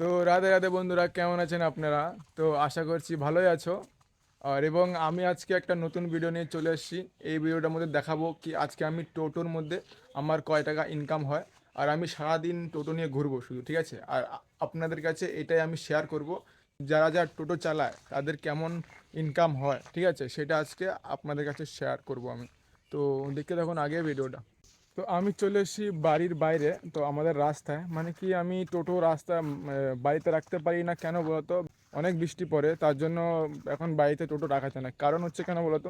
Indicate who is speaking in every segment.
Speaker 1: তো রাধে রাধে বন্ধুরা, কেমন আছেন আপনারা? তো আশা করছি ভালোই আছো। আর এবং আমি আজকে একটা নতুন ভিডিও নিয়ে চলে এসেছি। এই ভিডিওটার মধ্যে দেখাবো কি আজকে আমি টোটোর মধ্যে আমার কয় টাকা ইনকাম হয় আর আমি সারাদিন টোটো নিয়ে ঘুরবো শুধু, ঠিক আছে? আর আপনাদের কাছে এটাই আমি শেয়ার করব। যারা যারা টোটো চালায়, তাদের কেমন ইনকাম হয়, ঠিক আছে? সেটা আজকে আপনাদের কাছে শেয়ার করব আমি। তো দেখতে দেখুন আগে ভিডিওটা তো আমি চলে এসেছি বাড়ির বাইরে, তো আমাদের রাস্তায়। মানে কি আমি টোটো রাস্তা বাড়িতে রাখতে পারি না কেন বলতো? অনেক বৃষ্টি পড়ে, তার জন্য এখন বাড়িতে টোটো রাখা যায় না। কারণ হচ্ছে কেন বলতো?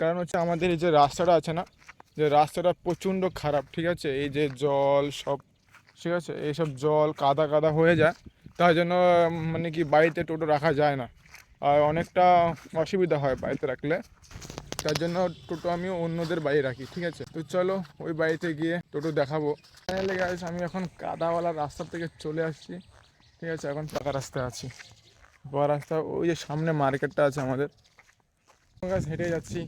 Speaker 1: কারণ হচ্ছে আমাদের এই যে রাস্তাটা আছে না, যে রাস্তাটা প্রচণ্ড খারাপ, ঠিক আছে? এই যে জল সব, ঠিক আছে? এইসব জল কাদা কাদা হয়ে যায়, তার জন্য মানে কি বাড়িতে টোটো রাখা যায় না। আর অনেকটা অসুবিধা হয় বাড়িতে রাখলে। তার জন্য টোটো আমি অন্যদের বাড়ি রাখি, ঠিক আছে? তো চলো, ওই বাড়িতে গিয়ে টোটো দেখাবো। গাইস আমি এখন কাদাওয়ালা রাস্তা থেকে চলে আসছি, ঠিক আছে? এখন পাকা রাস্তায় আছি। পাকা রাস্তা, ওই যে সামনে মার্কেটটা আছে আমাদের। গাছ হেঁটে যাচ্ছি।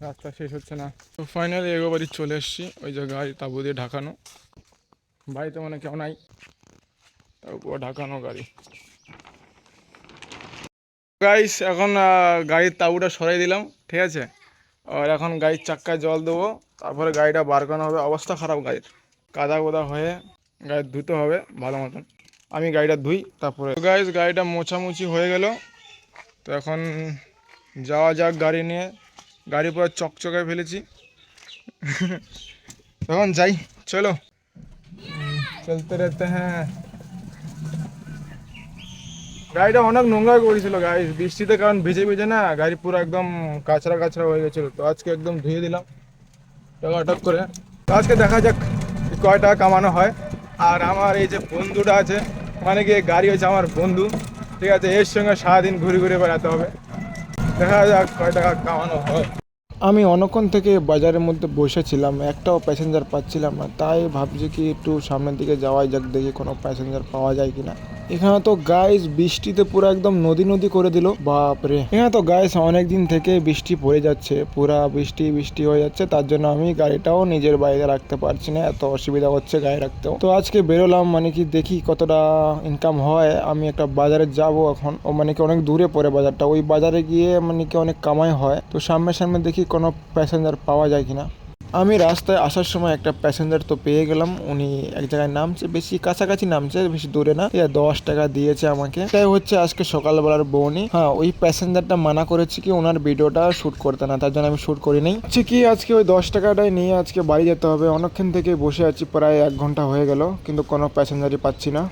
Speaker 1: রাস্তা শেষ হচ্ছে না। তো ফাইনালি এগো বাড়ি চলে এসেছি। ওই যে গাড়ি, তাবু দিয়ে ঢাকানো। বাড়িতে মানে কেউ নাই। তারপর ঢাকানো গাড়ি। গাইস এখন গাড়ির তাবুটা সরাই দিলাম, ঠিক আছে? আর এখন গাড়ির চাক্কায় জল দেবো, তারপরে গাড়িটা বার করানো হবে। অবস্থা খারাপ গাড়ির। কাদা কোদা হয়ে গাড়ি ধুতে হবে, ভালো মতন। আমি গাড়িটা ধুই, তারপরে গাইস গাড়িটা মোছামুছি হয়ে গেল। তো এখন যাওয়া যাক গাড়ি নিয়ে। গাড়ি পুরো চকচকে ফেলেছি। এখন যাই, চলো। চলতে রেতে হ্যাঁ। গাড়িটা অনেক নোংরা করেছিল গাড়ি বৃষ্টিতে কারণ ভিজে ভিজে না, গাড়ি পুরো একদম কাঁচরা কাঁচরা হয়ে গেছিল। তো আজকে একদম ধুয়ে দিলাম টক করে। তো আজকে দেখা যাক কয় টাকা কামানো হয়। আর আমার এই যে বন্ধুটা আছে মানে কি গাড়ি হচ্ছে আমার বন্ধু। ঠিক আছে, এর সঙ্গে সারাদিন ঘুরে ঘুরে বেড়াতে হবে। দেখা যাক কয় টাকা কামানো হয়। আমি অনেকক্ষণ থেকে বাজারের মধ্যে বসেছিলাম, একটাও প্যাসেঞ্জার পাচ্ছিলাম না। তাই ভাবছি কি একটু সামনের দিকে যাওয়াই যাক, দেখি কোনো প্যাসেঞ্জার পাওয়া যায় কিনা। এখানে তো গাইস বৃষ্টিতে পুরো একদম নদী নদী করে দিল, বাপরে। এখানে তো গাইস অনেক দিন থেকে বৃষ্টি পড়ে যাচ্ছে, পুরা বৃষ্টি বৃষ্টি হয়ে যাচ্ছে, তার জন্য আমি গাড়িটাও নিজের বাইরে রাখতে পারছি না, এত অসুবিধা হচ্ছে গাড়ি রাখতেও। তো আজকে বেরোলাম মানে কি দেখি কতটা ইনকাম হয়, আমি একটা বাজারে যাব এখন। ও মানে কি অনেক দূরে পড়ে বাজারটা, ওই বাজারে গিয়ে মানে কি অনেক কামাই হয়। তো সামনে সামনে দেখি কোনো প্যাসেঞ্জার পাওয়া যায় কিনা। আমি রাস্তায় আসার সময় একটা প্যাসেঞ্জার তো পেয়ে গেলাম। উনি এক জায়গায় নামছে, বেশি কাছাকাছি নামছে, বেশি দূরে না। দশ টাকা দিয়েছে আমাকে। তাই হচ্ছে, আজকে সকালবেলার বউনি হ্যাঁ ওই প্যাসেঞ্জারটা মানা করেছে কি ওনার ভিডিওটা শ্যুট করতে না, তার জন্য আমি শুট করি নাই হচ্ছে কি, আজকে ওই দশ টাকাটাই নিয়ে আজকে বাড়ি যেতে হবে। অনেকক্ষণ থেকে বসে আছি, প্রায় এক ঘণ্টা হয়ে গেল, কিন্তু কোনো প্যাসেঞ্জারই পাচ্ছি না।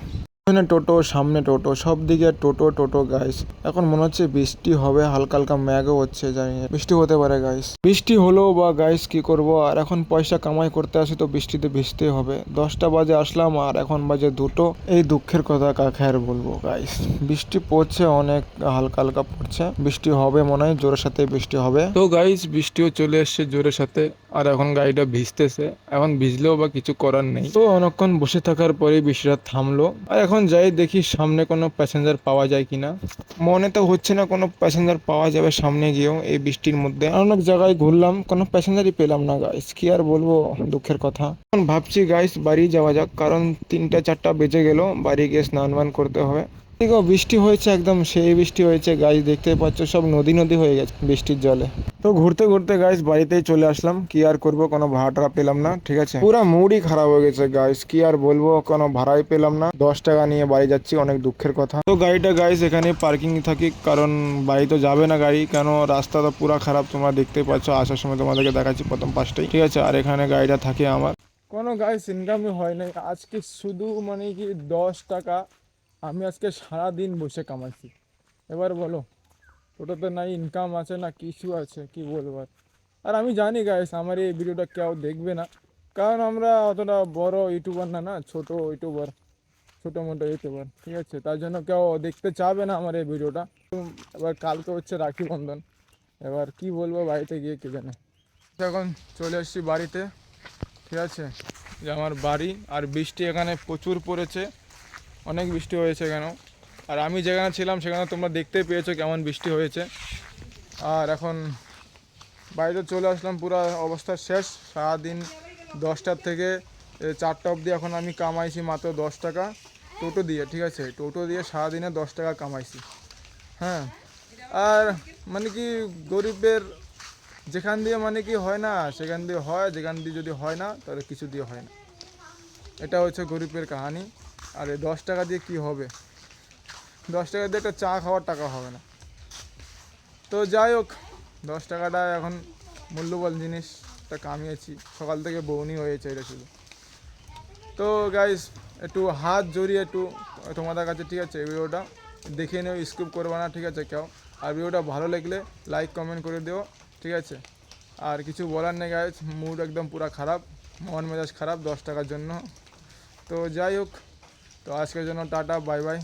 Speaker 1: এখানে টোটো, সামনে টোটো, সব দিকে টোটো টোটো গাইস এখন মনে হচ্ছে বৃষ্টি হবে, হালকা হালকা ম্যাগও হচ্ছে, জানি বৃষ্টি হতে পারে গাইস বৃষ্টি হলো বা গাইস কি করব? আর এখন পয়সা কামাই করতে আসি তো বৃষ্টিতে ভিজতেই হবে। দশটা বাজে আসলাম, আর এখন বাজে দুটো। এই দুঃখের কথা কাকে আর বলব গাইস বৃষ্টি পড়ছে অনেক, হালকা হালকা পড়ছে। বৃষ্টি হবে মনে হয়, জোরের সাথে বৃষ্টি হবে। তো গাইস বৃষ্টিও চলে এসছে জোরের সাথে। আর এখন গাড়িটা ভিজতেছে। এখন ভিজলেও বা কিছু করার নেই। তো, অনেকক্ষণ বসে থাকার পরে বৃষ্টিটা থামলো। আর এখন যাই, দেখি সামনে কোনো প্যাসেঞ্জার পাওয়া যায় কি না মনে তো হচ্ছে না কোনো প্যাসেঞ্জার পাওয়া যাবে সামনে গিয়েও এই বৃষ্টির মধ্যে। অনেক জায়গায় ঘুরলাম, কোনো প্যাসেঞ্জারই পেলাম না গাইস কি আর বলব, দুঃখের কথা। এখন ভাবছি গাইস বাড়ি যাওয়া যাক, কারণ তিনটা, চারটা বেজে গেল, বাড়ি গিয়ে স্নান বান করতে হবে। দেখো বৃষ্টি হয়েছে একদম, সেই বৃষ্টি হয়েছে গাছ দেখতে পাচ্ছ, সব নদী নদী হয়ে গেছে বৃষ্টির জলে। তো ঘুরতে ঘুরতে গাইস বাড়িতেই চলে আসলাম, কি আর করব, কোনো ভাড়া টাড়া পেলাম না, ঠিক আছে? পুরো মুডই খারাপ হয়ে গেছে গাইস কি আর বলব, কোনো ভাড়াই পেলাম না, দশ টাকা নিয়ে বাড়ি যাচ্ছি, অনেক দুঃখের কথা। তো গাড়িটা গাইস এখানে পার্কিং থাকি, কারণ বাড়ি তো যাবে না গাড়ি, কেন রাস্তা তো পুরো খারাপ, তোমরা দেখতেই পাচ্ছ, আসার সময় তোমাদেরকে দেখাচ্ছি প্রথম পাঁচটাই ঠিক আছে? আর এখানে গাড়িটা থাকে আমার। কোনো গাইস ইনকামই হয় নাই, আজকে শুধু মানে কি দশ টাকা আমি আজকে সারা দিন বসে কামাইছি এবার বলো, ওটাতে না ইনকাম আছে, না কিছু আছে? কি বলব আর? আমি জানি গাইস আমার এই ভিডিওটা কেউ দেখবে না। কারণ আমরা অতটা বড় ইউটিউবার না না, ছোট ইউটিউবার ছোটো মোটো ইউটিউবার ঠিক আছে? তার জন্য কেউ দেখতে চাবে না আমার এই ভিডিওটা এবার কালকে হচ্ছে রাখি বন্ধন। এবার কি বলব, বাড়িতে গিয়ে কে জানে? এখন চলে এসেছি বাড়িতে, ঠিক আছে? যে আমার বাড়ি, আর বৃষ্টি এখানে প্রচুর পড়েছে। অনেক বৃষ্টি হয়েছে কেন? আর আমি যেখানে ছিলাম, সেখানে তোমরা দেখতেই পেয়েছ কেমন বৃষ্টি হয়েছে। আর এখন বাড়িতে চলে আসলাম, পুরো অবস্থা শেষ। সারাদিন দশটার থেকে চারটা অবধি এখন আমি কামাইছি মাত্র দশ টাকা টোটো দিয়ে, ঠিক আছে? টোটো দিয়ে সারাদিনে দশ টাকা কামাইছি। হ্যাঁ? আর মানে কি গরিবের যেখান দিয়ে মানে কি হয় না, সেখান দিয়ে হয়, যেখান দিয়ে যদি হয় না, তাহলে কিছু দিয়ে হয় না। এটা হচ্ছে গরিবের কাহানি। আর এই দশ টাকা দিয়ে কি হবে? দশ টাকা দিয়ে একটা চা খাওয়ার টাকা হবে না। তো যাই হোক, দশ টাকাটা এখন মূল্যবান জিনিসটা কামিয়েছি। সকাল থেকে বউনি হয়েছে এটা শুধু। তো গাইস একটু হাত জড়িয়ে একটু তোমাদের কাছে ঠিক আছে ভিডিওটা দেখে নিও স্কিপ করবে না, ঠিক আছে কেউ। আর ভিডিওটা ভালো লাগলে লাইক কমেন্ট করে দিও, ঠিক আছে? আর কিছু বলার নেই গাইস মুড একদম পুরো খারাপ, মন মেজাজ খারাপ দশ টাকার জন্য। তো যাই হোক তো আজকের জন্য টাটা বাই বাই।